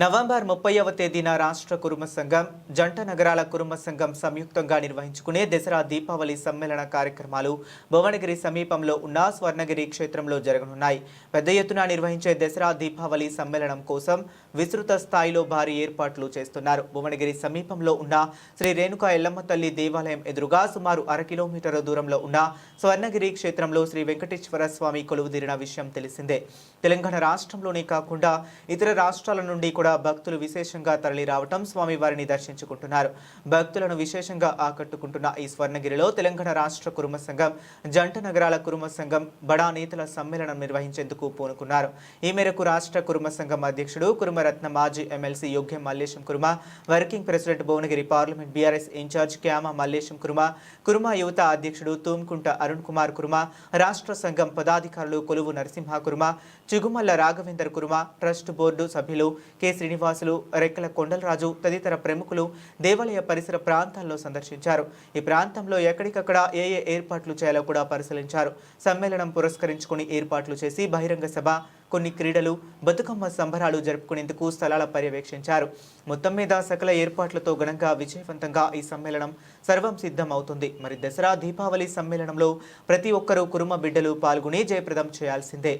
November ముప్పైవ తేదీన రాష్ట్ర కురుమ సంఘం జంట నగరాల కురుమ సంఘం సంయుక్తంగా నిర్వహించుకునే దసరా దీపావళి సమ్మేళన కార్యక్రమాలు భువనగిరి సమీపంలో ఉన్న స్వర్ణగిరి క్షేత్రంలో జరగనున్నాయి. పెద్ద ఎత్తున నిర్వహించే దసరా దీపావళి సమ్మేళనం కోసం విస్తృత స్థాయిలో భారీ ఏర్పాట్లు చేస్తున్నారు. భువనగిరి సమీపంలో ఉన్న శ్రీ రేణుకా ఎల్లమ్మ తల్లి దేవాలయం ఎదురుగా సుమారు అర కిలోమీటర్ల దూరంలో ఉన్న స్వర్ణగిరి క్షేత్రంలో శ్రీ వెంకటేశ్వర స్వామి కొలువుదీరిన విషయం తెలిసిందే. తెలంగాణ రాష్ట్రంలోనే కాకుండా ఇతర రాష్ట్రాల నుండి కూడా కూడా భక్తులు విశేషంగా తరలి రావటం స్వామివారిని దర్శించుకుంటున్నారు. భక్తులను విశేషంగా ఆకట్టుకుంటున్న ఈ స్వర్ణగిరిలో తెలంగాణ రాష్ట్ర కురుమ సంఘం జంట నగరాల కురుమ సంఘం బడా నేతల సమ్మేళనం నిర్వహించేందుకు పూనుకున్నారు. ఈ మేరకు రాష్ట్ర కురుమ సంఘం అధ్యక్షుడు కురుమరత్న మాజీ MLC Yogyam Mallesham Kuruma working president Bhuvanagiri parliament BRS incharge Kyama Mallesham Kuruma Kuruma యువత అధ్యక్షుడు తూమ్కుంట అరుణ్ కుమార్ కురుమ రాష్ట్ర సంఘం పదాధికారులు కొలువు నరసింహ కురుమ చిగుమల్ల రాఘవేందర్ కురుమ ట్రస్ట్ బోర్డు సభ్యులు కె. శ్రీనివాసులు రెక్కల కొండలరాజు తదితర ప్రముఖులు దేవాలయ పరిసర ప్రాంతాల్లో సందర్శించారు. ఈ ప్రాంతంలో ఎక్కడికక్కడ ఏ ఏ ఏర్పాట్లు చేయాలో కూడా పరిశీలించారు. సమ్మేళనం పురస్కరించుకుని ఏర్పాట్లు చేసి బహిరంగ సభ కొన్ని క్రీడలు బతుకమ్మ సంబరాలు జరుపుకునేందుకు స్థలాల పర్యవేక్షించారు. మొత్తం మీద సకల ఏర్పాట్లతో ఘనంగా విజయవంతంగా ఈ సమ్మేళనం సర్వం సిద్ధం అవుతుంది మరి దసరా దీపావళి సమ్మేళనంలో ప్రతి ఒక్కరూ కురుమ బిడ్డలు పాల్గొని జయప్రదం చేయాల్సిందే.